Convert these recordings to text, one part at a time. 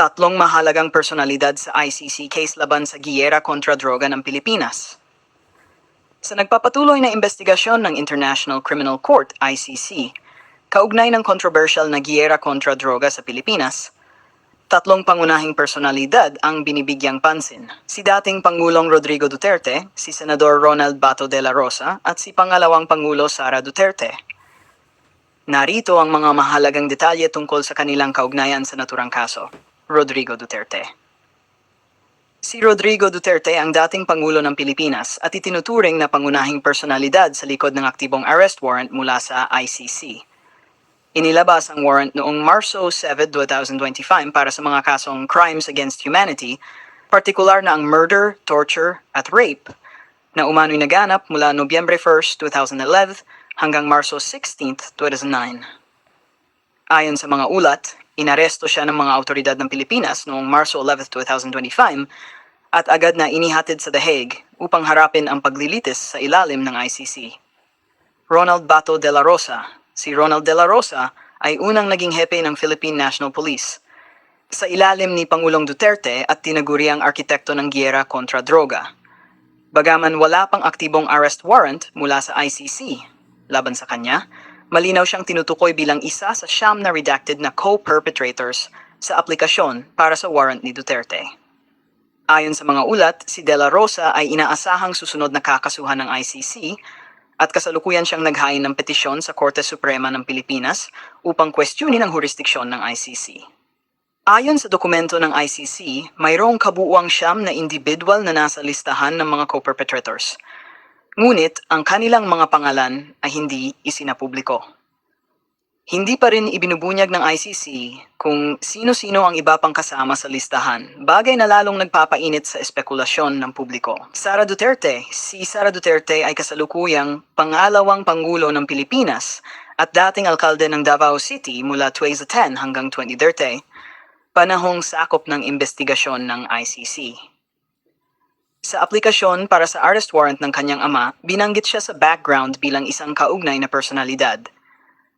tatlong mahalagang personalidad sa ICC case laban sa giyera kontra droga ng Pilipinas. Sa nagpapatuloy na investigasyon ng International Criminal Court, ICC, kaugnay ng controversial na giyera kontra droga sa Pilipinas, tatlong pangunahing personalidad ang binibigyang pansin. Si dating Pangulong Rodrigo Duterte, si Senador Ronald Bato de la Rosa, at si pangalawang Pangulo Sara Duterte. Narito ang mga mahalagang detalye tungkol sa kanilang kaugnayan sa naturang kaso. Rodrigo Duterte Si Rodrigo Duterte ang dating Pangulo ng Pilipinas at itinuturing na pangunahing personalidad sa likod ng aktibong arrest warrant mula sa ICC. Inilabas ang warrant noong Marso 7, 2025 para sa mga kasong crimes against humanity, partikular na ang murder, torture, at rape, na umano'y naganap mula Nobyembre 1, 2011 hanggang Marso 16, 2009. Ayon sa mga ulat, inaresto siya ng mga autoridad ng Pilipinas noong Marso 11, 2025 at agad na inihatid sa The Hague upang harapin ang paglilitis sa ilalim ng ICC. Ronald Bato de la Rosa, si Ronald de la Rosa ay unang naging hepe ng Philippine National Police sa ilalim ni Pangulong Duterte at tinaguriang arkitekto ng giyera kontra droga. Bagaman wala pang aktibong arrest warrant mula sa ICC laban sa kanya, malinaw siyang tinutukoy bilang isa sa siyam na redacted na co-perpetrators sa aplikasyon para sa warrant ni Duterte. Ayon sa mga ulat, si De La Rosa ay inaasahang susunod na kakasuhan ng ICC at kasalukuyan siyang naghain ng petisyon sa Korte Suprema ng Pilipinas upang kwestiyonin ang jurisdiksyon ng ICC. Ayon sa dokumento ng ICC, mayroong kabuuang siyam na individual na nasa listahan ng mga co-perpetrators. Ngunit ang kanilang mga pangalan ay hindi isinapubliko. Hindi pa rin ibinubunyag ng ICC kung sino-sino ang iba pang kasama sa listahan, bagay na lalong nagpapainit sa espekulasyon ng publiko. Sara Duterte, si Sara Duterte ay kasalukuyang pangalawang pangulo ng Pilipinas at dating alkalde ng Davao City mula 2010 hanggang 2030, panahong sakop ng investigasyon ng ICC. Sa aplikasyon para sa arrest warrant ng kanyang ama, binanggit siya sa background bilang isang kaugnay na personalidad.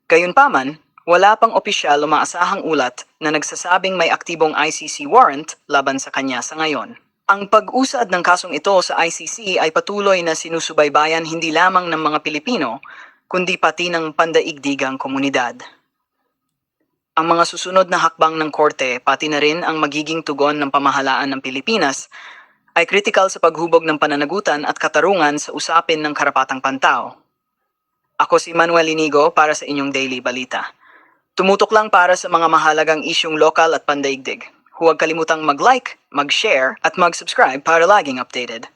Gayunpaman, wala pang opisyal o maasahang ulat na nagsasabing may aktibong ICC warrant laban sa kanya sa ngayon. Ang pag-usad ng kasong ito sa ICC ay patuloy na sinusubaybayan hindi lamang ng mga Pilipino, kundi pati ng pandaigdigang komunidad. Ang mga susunod na hakbang ng korte, pati na rin ang magiging tugon ng pamahalaan ng Pilipinas, ay kritikal sa paghubog ng pananagutan at katarungan sa usapin ng karapatang pantao. Ako si Manuel Inigo para sa inyong Daily Balita. Tumutok lang para sa mga mahalagang isyong lokal at pandaigdig. Huwag kalimutang mag-like, mag-share at mag-subscribe para laging updated.